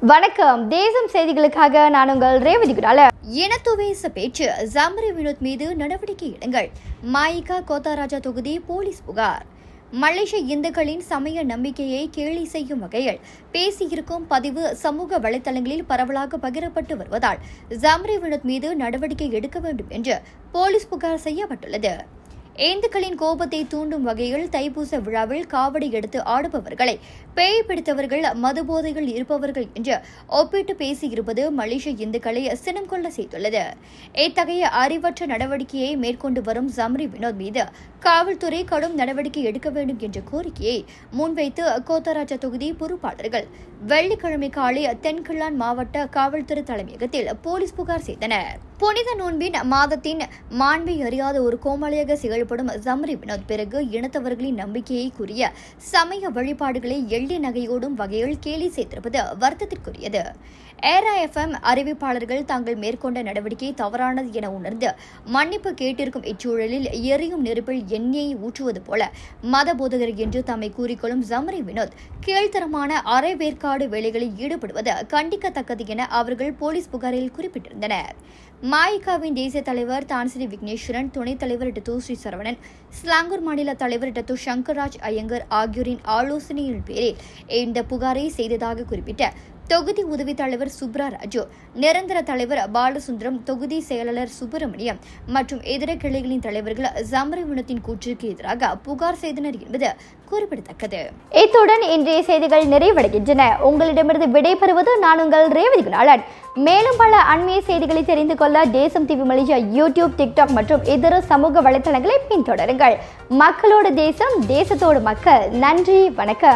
வணக்கம். தேசம் செய்திகளுக்காக நான் உங்கள் ரேவதி குடால. இனத்துவேச பேச்சு. ஜாமரி வினோத் மீது நடவடிக்கை எடுங்கள். மாயிகா கோத்தாராஜா தொகுதி போலீஸ் புகார். மலேசிய இந்துக்களின் சமய நம்பிக்கையை கேலி செய்யும் வகையில் பேசியிருக்கும் பதிவு சமூக வலைதளங்களில் பரவலாக பகிரப்பட்டு வருவதால் ஜம்ரி வினோத் மீது நடவடிக்கை எடுக்க வேண்டும் என்று போலீஸ் புகார் செய்யப்பட்டுள்ளது. ஏந்துக்களின் கோபத்தை தூண்டும் வகையில் தைப்பூச விழாவில் காவடி எடுத்து ஆடுபவர்களை பேய் பிடித்தவர்கள் மதுபோதைகள் இருப்பவர்கள் என்று ஒப்பிட்டு பேசியிருப்பது மலேசிய இந்துக்களை சினம் கொள்ள செய்துள்ளது. இத்தகைய அறிவற்ற நடவடிக்கையை மேற்கொண்டு வரும் ஜம்ரி வினோத் மீது காவல்துறை கடும் நடவடிக்கை எடுக்க வேண்டும் என்ற கோரிக்கையை முன்வைத்து கோத்தராஜா தொகுதி பொறுப்பாளர்கள் வெள்ளிக்கிழமை காலை தென்கிழான் மாவட்ட காவல்துறை தலைமையகத்தில் போலீஸ் புகார் செய்தனர். புனித நோன்பின் மாதத்தின் மாண்பை அறியாத ஒரு கோமாளியாக செயல்படும் ஜம்ரி வினோத் பிறகு இனத்தவர்களின் நம்பிக்கையை கூறிய சமய வழிபாடுகளை எள்ளிய நகையோடும் வகையில் கேலி செய்திருப்பது வருத்தத்திற்குரியது. ஏரா எஃப்எம் அறிவிப்பாளர்கள் தாங்கள் மேற்கொண்ட நடவடிக்கை தவறானது என உணர்ந்து மன்னிப்பு கேட்டிருக்கும் இச்சூழலில் எரியும் நெருப்பில் எண்ணெயை ஊற்றுவது போல மத போதகர் என்று தம்மை கூறிக்கொள்ளும் ஜம்ரி வினோத் கீழ்த்தரமான அரை வேலைகளில் ஈடுபடுவது கண்டிக்கத்தக்கது என அவர்கள் போலீஸ் புகாரில் குறிப்பிட்டிருந்தனர். மாயிகாவின் தேசிய தலைவர் தான்சிரி விக்னேஸ்வரன் துணைத் தலைவர் டத்து ஸ்ரீ சரவணன் ஸ்லாங்கூர் மாநில தலைவர் டத்து சங்கர்ராஜ் ஐயங்கர் ஆகியோரின் ஆலோசனையின் பேரில் இந்த புகாரை செய்ததாக குறிப்பிட்ட தொகுதி உதவி தலைவர் சுப்ரா ராஜு நிரந்தர தலைவர் பாலசுந்தரம் தொகுதி செயலாளர் சுப்பிரமணியம் மற்றும் இதர கிளைகளின் தலைவர்கள் ஜமரிவினத்தின் கூற்றுக்கு எதிராக புகார் செய்தனர் என்பது குறிப்பிடத்தக்கது. இத்துடன் இன்றைய செய்திகள் நிறைவடைகின்றன. உங்களிடமிருந்து விடைபெறுவது நான் உங்கள் ரேவதி குணாளன் மேலும் பல அண்மைய செய்திகளை தெரிந்து கொள்ள தேசம் டிவி மலேசியா யூடியூப் டிக்டாக் மற்றும் இதர சமூக வலைத்தளங்களை பின்தொடருங்கள். மக்களோடு தேசம் தேசத்தோடு மக்கள். நன்றி வணக்கம்.